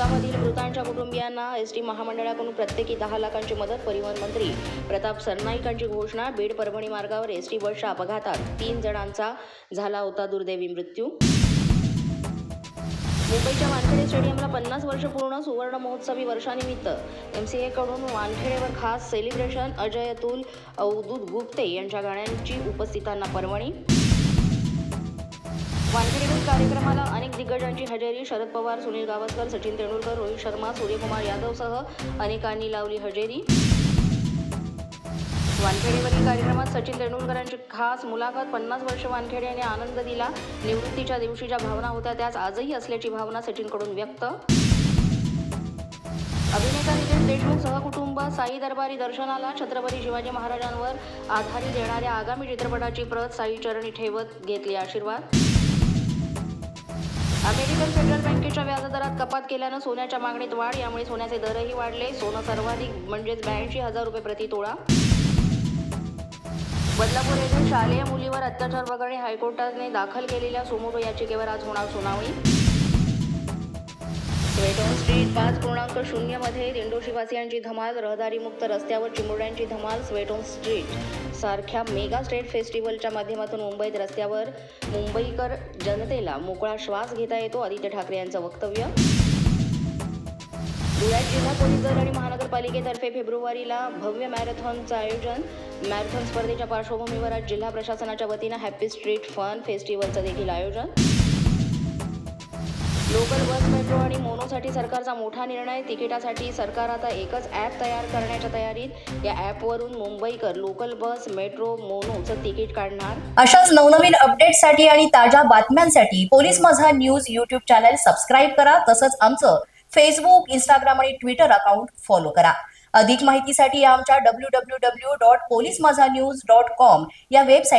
कुटुंबियांना S T महामंडळाकडून प्रत्येकी दहा लाखांची मदत परिवहन मंत्री प्रताप सरनाईकांची घोषणा बीड परभणी मार्गावर एस टी बसच्या अपघातात तीन जणांचा झाला होता दुर्दैवी मृत्यू. मुंबईच्या वानखेडे स्टेडियमला पन्नास वर्ष पूर्ण सुवर्ण महोत्सवी वर्षानिमित्त एम सी एकडून वानखेडेवर खास सेलिब्रेशन अजय अतुल अवधूत गुप्ते यांच्या गाण्यांची उपस्थितांना पर्वणी. वानखेडेवर कार्यक्रमाला अनेक दिग्गजांची हजेरी शरद पवार सुनील गावस्कर सचिन तेंडुलकर रोहित शर्मा सूर्यकुमार यादवसह अनेकांनी लावली हजेरी. वानखेडेवरील कार्यक्रमात सचिन तेंडुलकरांची खास मुलाखत पन्नास वर्ष वानखेडे यांनी आनंद दिला. निवृत्तीच्या दिवशी ज्या भावना होत्या त्याच आजही असल्याची भावना सचिनकडून व्यक्त. अभिनेता नितेश देशमुख सहकुटुंब साई दरबारी दर्शनाला छत्रपती शिवाजी महाराजांवर आधारित येणाऱ्या आगामी चित्रपटाची प्रत साई चरणी ठेवत घेतली आशीर्वाद. अमेरिकन फेडरल बँकेच्या व्याजदरात कपात केल्यानं सोन्याच्या मागणीत वाढ यामुळे सोन्याचे दरही वाढले. सोनं सर्वाधिक म्हणजेच ब्याऐंशी हजार रुपये प्रति तोळा. बदलापूर येथे शालेय मुलीवर अत्याचार प्रकरणी हायकोर्टाने दाखल केलेल्या सुमोटो याचिकेवर आज होणार सुनावणी. स्वेटॉन स्ट्रीट पाच पूर्णांक शून्यमध्ये दिंडोशीवासियांची धमाल रहदारीमुक्त रस्त्यावर चिमुरड्यांची धमाल स्वेटॉन स्ट्रीट. सारख्या मेगा स्टेट फेस्टिवलच्या माध्यमातून मुंबईत रस्त्यावर मुंबईकर जनतेला मोकळा श्वास घेता येतो आदित्य ठाकरे यांचं वक्तव्य. धुळ्यात जिल्हा पोलीस दल आणि महानगरपालिकेतर्फे फेब्रुवारीला भव्य मॅरेथॉनचं आयोजन. मॅरेथॉन स्पर्धेच्या पार्श्वभूमीवर आज जिल्हा प्रशासनाच्या वतीनं हॅपी स्ट्रीट फन फेस्टिवलचं देखील आयोजन. लोकल बस मेट्रो सरकारचा मोठा निर्णय. तिकिटासाठी सरकार आता एकच ॲप तयार करण्याच्या तयारीत. या ॲपवरून मुंबईकर लोकल बस मेट्रो मोनोचं तिकीट काढणार. अशाच नवनवीन अपडेटसाठी आणि ताज्या बातम्यांसाठी police Majha news YouTube channel subscribe करा. तसंच आमचं फेसबुक इंस्टाग्राम आणि ट्विटर अकाउंट फॉलो करा. अधिक माहितीसाठी आमच्या W W W dot police Majha news dot com या वेबसाईट